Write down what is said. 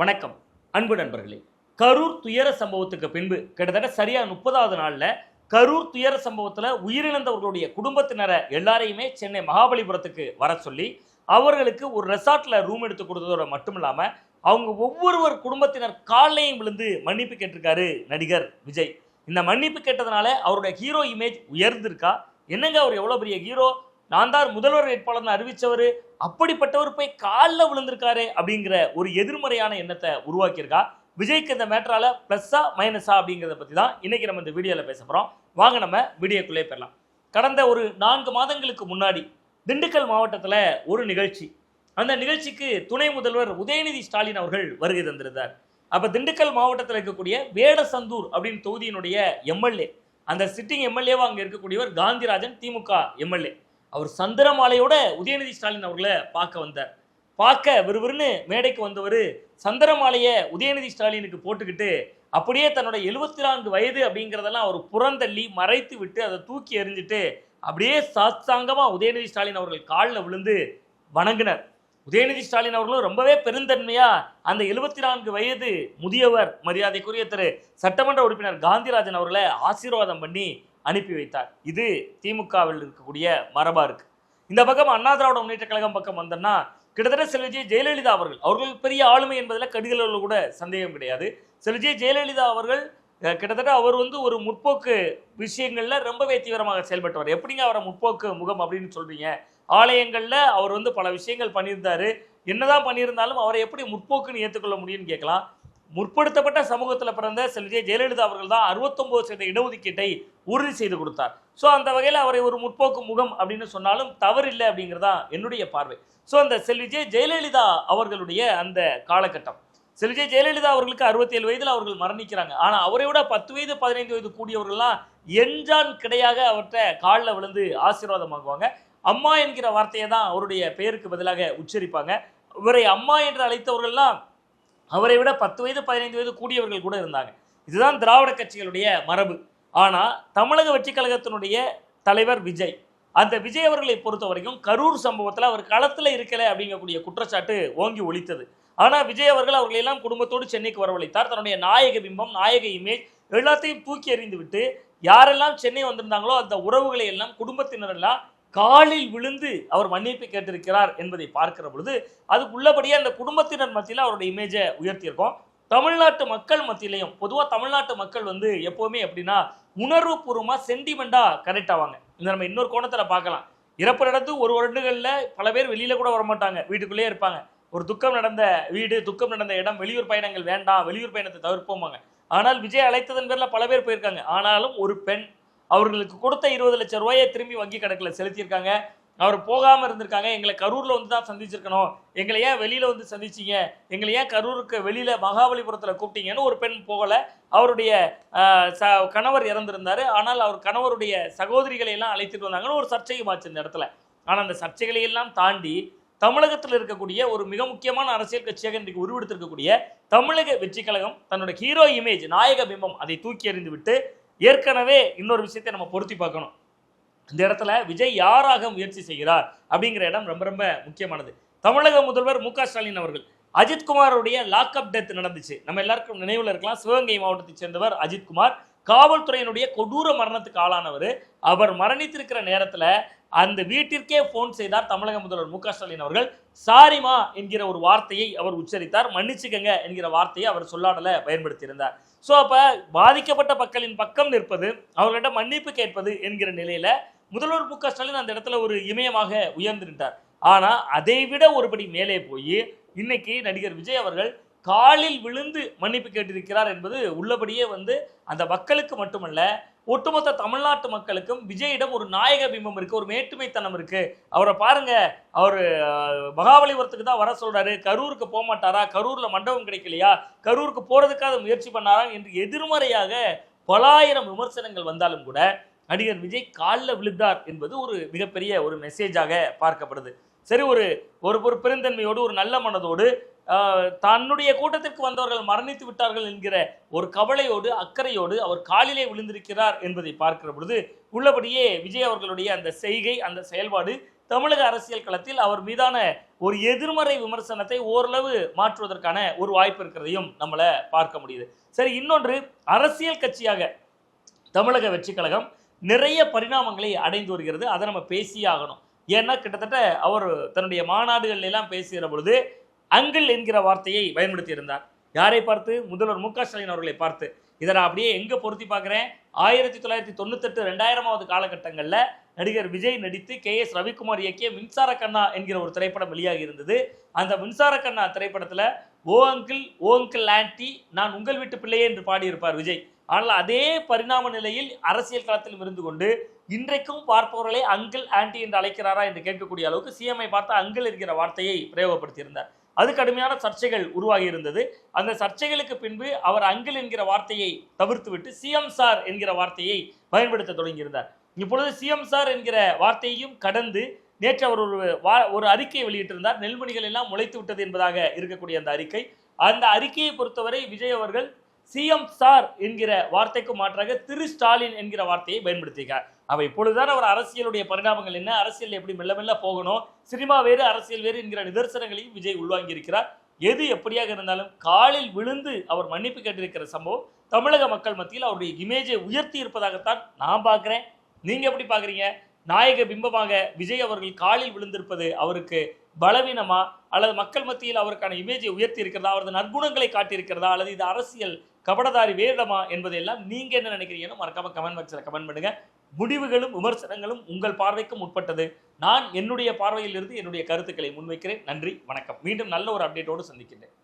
வணக்கம். அன்பு நண்பர்களே கரூர் துயர சம்பவத்துக்கு பின்பு கிட்டத்தட்ட சரியா முப்பதாவது நாளில் கரூர் துயர சம்பவத்தில் உயிரிழந்தவர்களுடைய குடும்பத்தினரை எல்லாரையுமே சென்னை மகாபலிபுரத்துக்கு வர சொல்லி அவர்களுக்கு ஒரு ரெசார்ட்டில் ரூம் எடுத்து கொடுத்ததோட மட்டும் இல்லாமல் அவங்க ஒவ்வொருவர் குடும்பத்தினர் காலையும் விழுந்து மன்னிப்பு கேட்டிருக்காரு நடிகர் விஜய். இந்த மன்னிப்பு கேட்டதுனால அவருடைய ஹீரோ இமேஜ் உயர்ந்திருக்கா? என்னங்க அவர் எவ்வளோ பெரிய ஹீரோ? நான் தான் முதல்வர் வேட்பாளர்னு அறிவித்தவர் அப்படிப்பட்டவர் போய் காலில் விழுந்திருக்காரு அப்படிங்கிற ஒரு எதிர்மறையான எண்ணத்தை உருவாக்கியிருக்கா. விஜய்க்கு இந்த மேட்டரால ப்ளஸ்ஸா மைனஸா அப்படிங்கிறத பற்றி தான் இன்னைக்கு நம்ம இந்த வீடியோவில் பேச போகிறோம் வாங்க நம்ம வீடியோக்குள்ளே போயிடலாம். கடந்த ஒரு நான்கு மாதங்களுக்கு முன்னாடி திண்டுக்கல் மாவட்டத்தில் ஒரு நிகழ்ச்சி. அந்த நிகழ்ச்சிக்கு துணை முதல்வர் உதயநிதி ஸ்டாலின் அவர்கள் வருகை தந்திருந்தார். அப்போ திண்டுக்கல் மாவட்டத்தில் இருக்கக்கூடிய வேடசந்தூர் அப்படின்னு தொகுதியினுடைய எம்எல்ஏ அந்த சிட்டிங் எம்எல்ஏவாக அங்கே இருக்கக்கூடியவர் காந்திராஜன் திமுக எம்எல்ஏ. அவர் சந்திரமாலையோட உதயநிதி ஸ்டாலின் அவர்களை பார்க்க வந்தார். பார்க்க விறுவிறுன்னு மேடைக்கு வந்தவர் சந்திரமாலையை உதயநிதி ஸ்டாலினுக்கு போட்டுக்கிட்டு அப்படியே தன்னோட எழுபத்தி நான்கு வயது அப்படிங்கிறதெல்லாம் அவர் புறந்தள்ளி மறைத்து விட்டு அதை தூக்கி எறிஞ்சிட்டு அப்படியே சாத்தாங்கமாக உதயநிதி ஸ்டாலின் அவர்கள் காலில் விழுந்து வணங்கினர். உதயநிதி ஸ்டாலின் அவர்களும் ரொம்பவே பெருந்தன்மையாக அந்த எழுபத்தி நான்கு வயது முதியவர் மரியாதைக்குரிய திரு சட்டமன்ற உறுப்பினர் காந்திராஜன் அவர்களை ஆசீர்வாதம் பண்ணி அனுப்பி வைத்தார். இது திமுகவில் இருக்கக்கூடிய மரபா இருக்கு. இந்த பக்கம் அண்ணா திராவிட முன்னேற்ற கழகம் பக்கம் வந்தோம்னா கிட்டத்தட்ட செல்விஜி ஜெயலலிதா அவர்கள் அவர்கள் பெரிய ஆளுமை என்பதில் கடிதளவில் கூட சந்தேகம் கிடையாது. செல்விஜி ஜெயலலிதா அவர்கள் கிட்டத்தட்ட அவர் வந்து ஒரு முற்போக்கு விஷயங்களில் ரொம்பவே தீவிரமாக செயல்பட்டவர். எப்படிங்க அவரை முற்போக்கு முகம் அப்படின்னு சொல்றீங்க? ஆலயங்களில் அவர் வந்து பல விஷயங்கள் பண்ணியிருந்தாரு. என்னதான் பண்ணியிருந்தாலும் அவரை எப்படி முற்போக்குன்னு ஏற்றுக்கொள்ள முடியும்னு கேட்கலாம். முற்படுத்தப்பட்ட சமூகத்தில் பிறந்த செல்வி ஜெயலலிதா அவர்கள் தான் அறுபத்தொம்போது சதவீத இடஒதுக்கீட்டை உறுதி செய்து கொடுத்தார். ஸோ அந்த வகையில் அவரை ஒரு முற்போக்கு முகம் அப்படின்னு சொன்னாலும் தவறு இல்லை அப்படிங்கிறதா என்னுடைய பார்வை. ஸோ அந்த செல்வி ஜெ ஜெயலலிதா அவர்களுடைய அந்த காலகட்டம். செல்வி ஜெயலலிதா அவர்களுக்கு அறுபத்தேழு வயதில் அவர்கள் மரணிக்கிறாங்க. ஆனால் அவரை விட பத்து வயது பதினைந்து வயது கூடியவர்கள்லாம் எஞ்சான் கிடையாக அவர்கிட்ட காலில் விழுந்து ஆசீர்வாதம் வாங்குவாங்க. அம்மா என்கிற வார்த்தையை தான் அவருடைய பெயருக்கு பதிலாக உச்சரிப்பாங்க. இவரை அம்மா என்று அழைத்தவர்கள்லாம் அவரை விட பத்து வயது பதினைந்து வயது கூடியவர்கள் கூட இருந்தாங்க. இதுதான் திராவிட கட்சிகளுடைய மரபு. ஆனால் தமிழக வெற்றி கழகத்தினுடைய தலைவர் விஜய். அந்த விஜய் அவர்களை பொறுத்த வரைக்கும் கரூர் சம்பவத்தில் அவர் களத்தில் இருக்கலை அப்படிங்கக்கூடிய குற்றச்சாட்டு ஓங்கி ஒழித்தது. ஆனால் விஜய் அவர்கள் அவர்களை எல்லாம் குடும்பத்தோடு சென்னைக்கு வரவழைத்தார். தன்னுடைய நாயக பிம்பம் நாயக இமேஜ் எல்லாத்தையும் தூக்கி எறிந்து விட்டு யாரெல்லாம் சென்னை வந்திருந்தாங்களோ அந்த உறவுகளை எல்லாம் குடும்பத்தினரெல்லாம் காலில் விழுந்து அவர் மன்னிப்பு கேட்டிருக்கிறார் என்பதை பார்க்கிற பொழுது அதுக்கு உள்ளபடியே அந்த குடும்பத்தினர் மத்தியில் அவருடைய இமேஜை உயர்த்தியிருக்கோம். தமிழ்நாட்டு மக்கள் மத்தியிலையும் பொதுவாக தமிழ்நாட்டு மக்கள் வந்து எப்போவுமே எப்படின்னா உணர்வுபூர்வமாக சென்டிமெண்ட்டாக கனெக்ட் ஆவாங்க. இந்த நம்ம இன்னொரு கோணத்தில் பார்க்கலாம். இறப்பு நடந்து ஒரு வருடங்களில் பல பேர் வெளியில் கூட வர மாட்டாங்க வீட்டுக்குள்ளேயே இருப்பாங்க. ஒரு துக்கம் நடந்த வீடு துக்கம் நடந்த இடம் வெளியூர் பயணங்கள் வேண்டாம் வெளியூர் பயணத்தை தவிர்ப்போமாங்க ஆனால் விஜய் அழைத்ததன் பேரில் பல பேர் போயிருக்காங்க. ஆனாலும் ஒரு பெண் அவர்களுக்கு கொடுத்த இருபது லட்சம் ரூபாயை திரும்பி வங்கி கணக்கில் செலுத்தியிருக்காங்க. அவர் போகாமல் இருந்திருக்காங்க. எங்களை கரூரில் வந்து தான் சந்திச்சிருக்கணும். எங்களை ஏன் வெளியில் வந்து சந்திச்சீங்க? எங்களை ஏன் கரூருக்கு வெளியில் மகாபலிபுரத்தில் கூப்பிட்டீங்கன்னு ஒரு பெண் போகலை. அவருடைய ச கணவர் இறந்திருந்தார். ஆனால் அவர் கணவருடைய சகோதரிகளை எல்லாம் அழைத்துட்டு வந்தாங்கன்னு ஒரு சர்ச்சையும் ஆச்சு இந்த இடத்துல. ஆனால் அந்த சர்ச்சைகளை எல்லாம் தாண்டி தமிழகத்தில் இருக்கக்கூடிய ஒரு மிக முக்கியமான அரசியல் கட்சியாக இன்றைக்கு உருவெடுத்திருக்கக்கூடிய தமிழக வெற்றி கழகம் தன்னோட ஹீரோ இமேஜ் நாயக பிம்பம் அதை தூக்கி எறிந்து விட்டு ஏற்கனவே இன்னொரு விஷயத்தை நம்ம பொருத்தி பார்க்கணும். இந்த இடத்துல விஜய் யாராக முயற்சி செய்கிறார் அப்படிங்கிற இடம் ரொம்ப ரொம்ப முக்கியமானது. தமிழக முதல்வர் மு ஸ்டாலின் அவர்கள் அஜித்குமாருடைய லாக்அப் டெத் நடந்துச்சு. நம்ம எல்லாருக்கும் நினைவில் இருக்கலாம். சிவகங்கை மாவட்டத்தைச் சேர்ந்தவர் அஜித்குமார் காவல்துறையினுடைய கொடூர மரணத்துக்கு ஆளானவர். அவர் மரணித்திருக்கிற நேரத்தில் அந்த வீட்டிற்கே ஃபோன் செய்தார் தமிழக முதல்வர் மு ஸ்டாலின் அவர்கள். சாரிமா என்கிற ஒரு வார்த்தையை அவர் உச்சரித்தார். மன்னிச்சுக்கங்க என்கிற வார்த்தையை அவர் சொல்லாடல பயன்படுத்தியிருந்தார். ஸோ அப்போ பாதிக்கப்பட்ட மக்களின் பக்கம் நிற்பது அவர்களிடம் மன்னிப்பு கேட்பது என்கிற நிலையில முதல்வர் மு ஸ்டாலின் அந்த இடத்துல ஒரு இமயமாக உயர்ந்துட்டார் ஆனால் அதை விட ஒருபடி மேலே போய் இன்னைக்கு நடிகர் விஜய் அவர்கள் காலில் விழுந்து மன்னிப்பு கேட்டிருக்கிறார் என்பது உள்ளபடியே வந்து அந்த மக்களுக்கு மட்டுமல்ல ஒட்டுமொத்த தமிழ்நாட்டு மக்களுக்கும் விஜயிடம் ஒரு நாயக பிம்பம் இருக்குது ஒரு மேட்டுமைத்தனம் இருக்குது அவரை பாருங்க அவர் மகாபலிபுரத்துக்கு தான் வர சொல்கிறாரு கரூருக்கு போக மாட்டாரா? கரூரில் மண்டபம் கிடைக்கலையா? கரூருக்கு போகிறதுக்காக முயற்சி பண்ணாரா? என்று எதிர்மறையாக பலாயிரம் விமர்சனங்கள் வந்தாலும் கூட நடிகர் விஜய் காலில் விழுந்தார் என்பது ஒரு மிகப்பெரிய ஒரு மெசேஜாக பார்க்கப்படுது. சரி ஒரு ஒரு ஒரு பெருந்தன்மையோடு ஒரு நல்ல மனதோடு தன்னுடைய கூட்டத்திற்கு வந்தவர்கள் மரணித்து விட்டார்கள் என்கிற ஒரு கவலையோடு அக்கறையோடு அவர் காலிலே விழுந்திருக்கிறார் என்பதை பார்க்கிற பொழுது உள்ளபடியே விஜய் அவர்களுடைய அந்த செய்கை அந்த செயல்பாடு தமிழக அரசியல் களத்தில் அவர் மீதான ஒரு எதிர்மறை விமர்சனத்தை ஓரளவு மாற்றுவதற்கான ஒரு வாய்ப்பு இருக்கிறதையும் நம்மளை பார்க்க முடியுது. சரி இன்னொன்று அரசியல் கட்சியாக தமிழக வெற்றி கழகம் நிறைய பரிணாமங்களை அடைந்து வருகிறது. அதை நம்ம பேசியே ஆகணும். ஏன்னா கிட்டத்தட்ட அவர் தன்னுடைய மாநாடுகள் எல்லாம் பேசுகிற பொழுது அங்கிள் என்கிற வார்த்தையை பயன்படுத்தி இருந்தார் யாரை பார்த்து? முதல்வர் மு க ஸ்டாலின் அவர்களை பார்த்து. இதை நான் அப்படியே எங்கே பொருத்தி பார்க்குறேன்? ஆயிரத்தி தொள்ளாயிரத்தி தொண்ணூத்தெட்டு ரெண்டாயிரமாவது காலகட்டங்களில் நடிகர் விஜய் நடித்து கே எஸ் ரவிக்குமார் இயக்கிய மின்சார கண்ணா என்கிற ஒரு திரைப்படம் வெளியாகி இருந்தது அந்த மின்சார கண்ணா திரைப்படத்தில் oh uncle oh uncle aunty நான் உங்கள் வீட்டு பிள்ளையே என்று பாடியிருப்பார் விஜய். ஆனால் அதே பரிணாம நிலையில் அரசியல் களத்திலும் இருந்து கொண்டு இன்றைக்கும் பார்ப்பவர்களை அங்கிள் ஆன்டி என்று அழைக்கிறாரா என்று கேட்கக்கூடிய அளவுக்கு சிஎம்ஐ பார்த்தா அங்கிள் என்கிற வார்த்தையை பிரயோகப்படுத்தியிருந்தார். அது கடுமையான சர்ச்சைகள் உருவாகி இருந்தது அந்த சர்ச்சைகளுக்கு பின்பு அவர் அங்கிள் என்கிற வார்த்தையை தவிர்த்துவிட்டு சிஎம் சார் என்கிற வார்த்தையை பயன்படுத்த தொடங்கியிருந்தார். இப்பொழுது சிஎம் சார் என்கிற வார்த்தையையும் கடந்து நேற்று அவர் ஒரு வா- ஒரு அறிக்கையை வெளியிட்டிருந்தார். நெல்மணிகள் எல்லாம் முளைத்து விட்டது என்பதாக இருக்கக்கூடிய அந்த அறிக்கை. அந்த அறிக்கையை பொறுத்தவரை விஜய் அவர்கள் சிஎம் சார் என்கிற வார்த்தைக்கு மாற்றாக திரு ஸ்டாலின் என்கிற வார்த்தையை பயன்படுத்தியிருக்கார். அவள் இப்பொழுதுதான் அவர் அரசியலுடைய பரிணாமங்கள் என்ன? அரசியல் எப்படி மெல்ல மெல்ல போகணும்? சினிமா வேறு அரசியல் வேறு என்கிற நிதர்சனங்களையும் விஜய் உள்வாங்கி இருக்கிறார் எது எப்படியாக இருந்தாலும் காலில் விழுந்து அவர் மன்னிப்பு கேட்டிருக்கிற சம்பவம் தமிழக மக்கள் மத்தியில் அவருடைய இமேஜை உயர்த்தி இருப்பதாகத்தான் நான் பார்க்குறேன். நீங்கள் எப்படி பார்க்குறீங்க? நாயக பிம்பமாக விஜய் அவர்கள் காலில் விழுந்திருப்பது அவருக்கு பலவீனமா? அல்லது மக்கள் மத்தியில் அவருக்கான இமேஜை உயர்த்தி இருக்கிறதா? அவரது நற்குணங்களை காட்டியிருக்கிறதா? அல்லது இது அரசியல் கபடதாரி வேடமா என்பதையெல்லாம் நீங்கள் என்ன நினைக்கிறீங்கன்னு மறக்காமல் கமெண்ட் பாக்ஸில் கமெண்ட் பண்ணுங்கள் முடிவுகளும் விமர்சனங்களும் உங்கள் பார்வைக்கும் உட்பட்டது. நான் என்னுடைய பார்வையிலிருந்து என்னுடைய கருத்துக்களை முன்வைக்கிறேன். நன்றி வணக்கம். மீண்டும் நல்ல ஒரு அப்டேட்டோடு சந்திக்கின்றேன்.